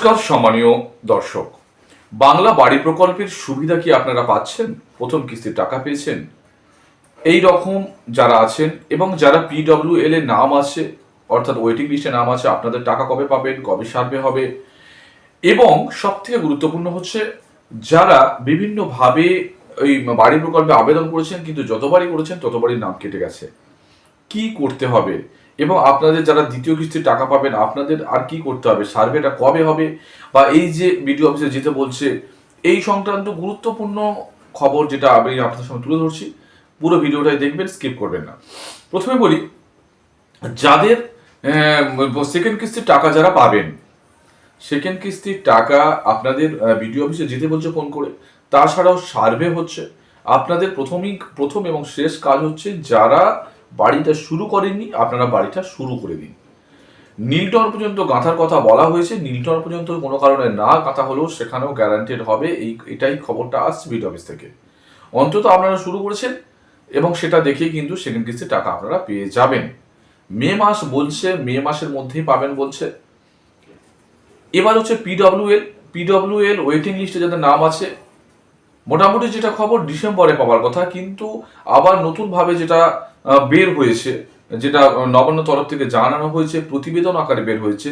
নমস্কার, সম্মানীয় দর্শক। বাংলা বাড়ি প্রকল্পের সুবিধা কি আপনারা পাচ্ছেন? প্রথম কিস্তির টাকা পেয়েছেন? এই রকম যারা আছেন এবং যারা পিডব্লিউএল এর নাম আছে, অর্থাৎ ওয়েটিং লিস্টে নাম আছে, আপনাদের টাকা কবে পাবেন, কবে সার্ভে হবে? এবং সব থেকে গুরুত্বপূর্ণ হচ্ছে, যারা বিভিন্নভাবে ওই বাড়ি প্রকল্পে আবেদন করেছেন, কিন্তু যতবারই করেছেন, ততবারই নাম কেটে গেছে। কি করতে হবে? এবং আপনাদের যারা দ্বিতীয় কিস্তির টাকা পাবেন, আপনাদের আর কি করতে হবে? সার্ভেটা কবে হবে? বা এই যে বিডিও অফিসে যেতে বলছে, এই সংক্রান্ত গুরুত্বপূর্ণ খবর যেটা আমি আপনাদের সামনে তুলে ধরছি, পুরো ভিডিওটাই দেখবেন, স্কিপ করবেন না। প্রথমে বলি, যাদের সেকেন্ড কিস্তির টাকা যারা পাবেন সেকেন্ড কিস্তির টাকা আপনাদের বিডিও অফিসে যেতে বলছে ফোন করে, তাছাড়াও সার্ভে হচ্ছে। আপনাদের প্রথমেই, প্রথম এবং শেষ কাজ হচ্ছে যারা বাড়িটা শুরু করেননি, আপনারা বাড়িটা শুরু করে দিন। নীলটন পর্যন্ত গাঁথার কথা বলা হয়েছে, নীলটন পর্যন্ত কোনো কারণে না গাঁথা হলেও সেখানেও গ্যারান্টেড হবে, এই, এটাই খবরটা আসছে বিড অফিস থেকে। অন্তত আপনারা শুরু করেছেন এবং সেটা দেখে কিন্তু সেকেন্ড কিস্তির টাকা আপনারা পেয়ে যাবেন। মে মাস বলছে, মে মাসের মধ্যেই পাবেন বলছে। এবার হচ্ছে পিডব্লিউএল পিডব্লিউএল ওয়েটিং লিস্টে যাদের নাম আছে, মোটামুটি যেটা খবর ডিসেম্বরে পাওয়ার কথা, কিন্তু আবার নতুনভাবে যেটা বের হয়েছে, যেটা নবান্ন তরফ থেকে জানানো হয়েছে, প্রতিবেদন আকারে বের হয়েছে।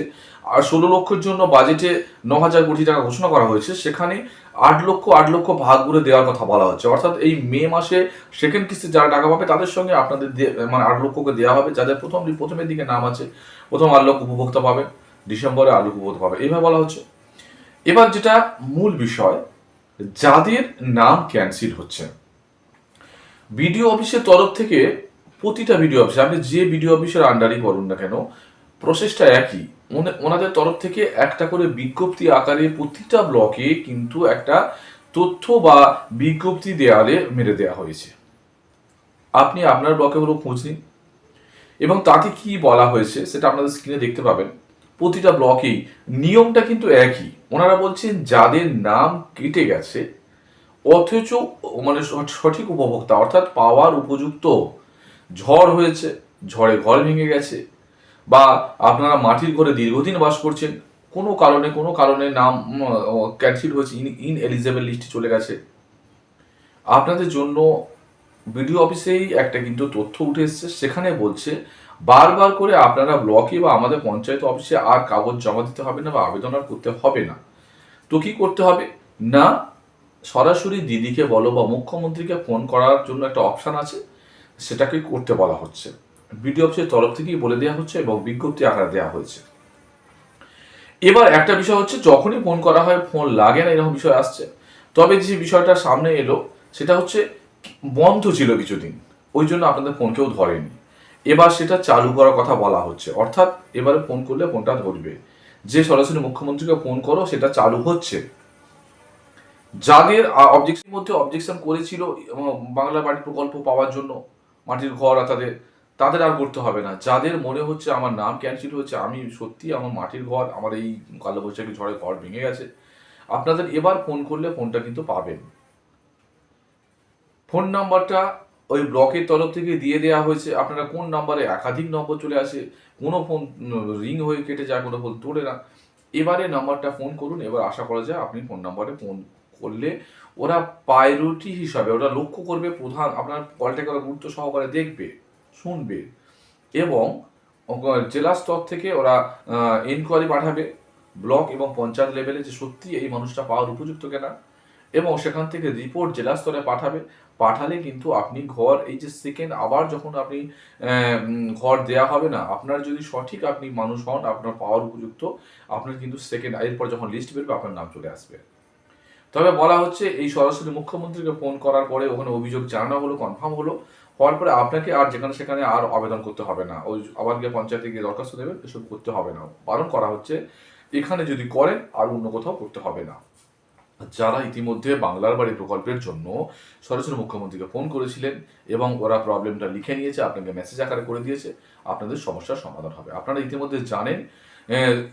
আর ষোলো লক্ষের জন্য বাজেটে ন হাজার কোটি টাকা ঘোষণা করা হয়েছে। সেখানে আট লক্ষ আট লক্ষ ভাগ করে দেওয়ার কথা বলা হচ্ছে। অর্থাৎ এই মে মাসে সেকেন্ড কিস্তি যারা টাকা পাবে, তাদের সঙ্গে আপনাদের মানে আট লক্ষকে দেওয়া হবে, যাদের প্রথম, প্রথমের দিকে নাম আছে, প্রথম আট লক্ষ উপভোক্তা পাবে, ডিসেম্বরে আট লক্ষ উপভোক্তা পাবে। এইভাবে বলা হচ্ছে। এবার যেটা মূল বিষয়, যাদের নাম ক্যান্সেল হচ্ছে। বিডিও অফিসের তরফ থেকে প্রতিটা বিডিও অফিসে আপনি যে বিডিও অফিসের আন্ডারই করুন না কেন প্রসেসটা একই। ওনে- ওনাদের তরফ থেকে একটা করে বিজ্ঞপ্তি আকারে প্রতিটা ব্লকে কিন্তু একটা তথ্য বা বিজ্ঞপ্তি দেয়ালে মেরে দেওয়া হয়েছে। আপনি আপনার ব্লকে হলো খোঁজ নিন। এবং তাতে কি বলা হয়েছে সেটা আপনাদের স্ক্রিনে দেখতে পাবেন। প্রতিটা ব্লকেই নিয়মটা কিন্তু একই। ওনারা বলছেন, যাদের নাম কেটে গেছে, অথচ মানে সঠিক উপভোক্তা, অর্থাৎ পাওয়ার উপযুক্ত ঝড় হয়েছে, ঝড়ে ঘর ভেঙে গেছে, বা আপনারা মাটির ঘরে দীর্ঘদিন বাস করছেন, কোনো কারণে কোনো কারণে নাম ক্যান্সেল হয়েছে ইন ইন এলিজেবল লিস্টে চলে গেছে। আপনাদের জন্য বিডিও অফিসেই একটা কিন্তু তথ্য উঠে এসছে, সেখানে বলছে, বারবার করে আপনারা ব্লকে বা আমাদের পঞ্চায়েত অফিসে আর কাগজ জমা দিতে হবে না বা আবেদন আর করতে হবে না। তো কি করতে হবে? না, সরাসরি দিদিকে বলো বা মুখ্যমন্ত্রীকে ফোন করার জন্য একটা অপশন আছে সেটাকে করতে বলা হচ্ছে। বিডিও অফিসের তরফ থেকেই বলে দেওয়া হচ্ছে এবং বিজ্ঞপ্তি আকারে দেওয়া হয়েছে। এবার একটা বিষয় হচ্ছে, যখনই ফোন করা হয়, ফোন লাগে না, এরকম বিষয় আসছে। তবে যে বিষয়টা সামনে এলো, সেটা হচ্ছে, বন্ধ ছিল কিছুদিন। ওই জন্য আপনাদের ফোন কেউ ধরেনি। এবার সেটা চালু করার কথা বলা হচ্ছে। অর্থাৎ এবারে ফোন করলে ফোনটা ধরবে। যে সরাসরি মুখ্যমন্ত্রীকে ফোন করো, সেটা চালু হচ্ছে। যাদের অবজেকশন মধ্যে অবজেকশন করেছিল বাংলা বাড়ি প্রকল্প পাওয়ার জন্য মাটির ঘর আর তাদের তাদের আর করতে হবে না। যাদের মনে হচ্ছে আমার নাম ক্যান্সেল হচ্ছে আমি সত্যি আমার মাটির ঘর, আমার এই কালো বৈশাখী ঝড়ে ঘর ভেঙে গেছে। আপনাদের এবার ফোন করলে ফোনটা কিন্তু পাবেন। ফোন নাম্বারটা ওই ব্লকের তরফ থেকে দিয়ে দেওয়া হয়েছে। আপনারা কোন নাম্বারে একাধিক নম্বর চলে আসে, কোনো ফোন রিং হয়ে কেটে যায় কোনো ফোন তোলে না। এবারে নাম্বারটা ফোন করুন, এবার আশা করা যায় আপনি ফোন নাম্বারে ফোন করলে ওরা প্রায়োরিটি হিসাবে, ওরা লক্ষ্য করবে প্রধান, আপনার কলটাকে ওরা গুরুত্ব সহকারে দেখবে, শুনবে এবং জেলা স্তর থেকে ওরা ইনকোয়ারি পাঠাবে ব্লক এবং পঞ্চায়েত লেভেলে যে সত্যি এই মানুষটা পাওয়ার উপযুক্ত কিনা এবং সেখান থেকে রিপোর্ট জেলা স্তরে পাঠাবে। পাঠালে কিন্তু আপনি ঘর, এই যে সেকেন্ড আবার যখন আপনি ঘর দেয়া হবে না, আপনার যদি সঠিক আপনি মানুষ হন, আপনার পাওয়ার উপযুক্ত, আপনার কিন্তু সেকেন্ড এরপর যখন লিস্ট বেরবে, আপনার নাম চলে আসবে। তবে বলা হচ্ছে এই সরাসরি মুখ্যমন্ত্রীকে ফোন করার পরে ওখানে অভিযোগ জানানো হলো কনফার্ম হলো। হওয়ার পরে আপনাকে আর যেখানে সেখানে আর আবেদন করতে হবে না। ওই আবার গিয়ে পঞ্চায়েতে গিয়ে দরখাস্ত দেবেন, এসব করতে হবে না। বারণ করা হচ্ছে, এখানে যদি করেন, আর অন্য কোথাও করতে হবে না। যারা ইতিমধ্যে বাংলার বাড়ি প্রকল্পের জন্য সরাসরি মুখ্যমন্ত্রীকে ফোন করেছিলেন এবং ওরা প্রবলেমটা লিখে নিয়েছে, আপনাকে মেসেজ আকারে করে দিয়েছে, আপনাদের সমস্যার সমাধান হবে। আপনারা ইতিমধ্যে জানেন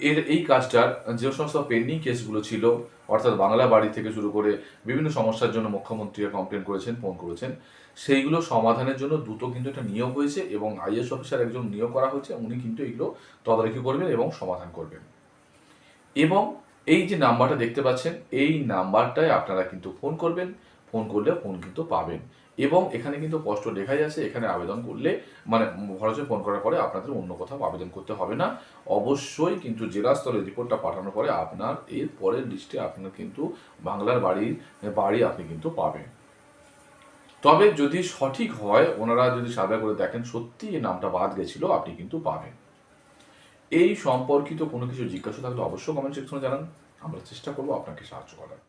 এর এই কাজটার যে সমস্ত পেন্ডিং কেসগুলো ছিল, অর্থাৎ বাংলা বাড়ি থেকে শুরু করে বিভিন্ন সমস্যার জন্য মুখ্যমন্ত্রীকে কমপ্লেন করেছেন ফোন করেছেন, সেইগুলো সমাধানের জন্য দ্রুত কিন্তু একটা নিয়োগ হয়েছে এবং আইএস অফিসার একজন নিয়োগ করা হয়েছে, উনি কিন্তু এগুলো তদারকি করবেন এবং সমাধান করবেন। এবং এই যে নাম্বারটা দেখতে পাচ্ছেন, এই নাম্বারটায় আপনারা কিন্তু ফোন করবেন, ফোন করলে ফোন কিন্তু পাবেন। এবং এখানে কিন্তু স্পষ্ট লেখাই আছে, এখানে আবেদন করলে মানে খরচে ফোন করার পরে আপনাদের অন্য কোথাও আবেদন করতে হবে না। অবশ্যই কিন্তু জেলা স্তরে রিপোর্টটা পাঠানোর পরে আপনার এর পরের লিস্টে আপনার কিন্তু বাংলার বাড়ির বাড়ি আপনি কিন্তু পাবেন। তবে যদি সঠিক হয়, ওনারা যদি সার্ভে করে দেখেন সত্যি এই নামটা বাদ গেছিল, আপনি কিন্তু পাবেন। এই সম্পর্কিত কোনো কিছু জিজ্ঞাসা থাকলে অবশ্যই কমেন্ট সেকশনে জানান। আমরা চেষ্টা করব আপনাকে সাহায্য করার।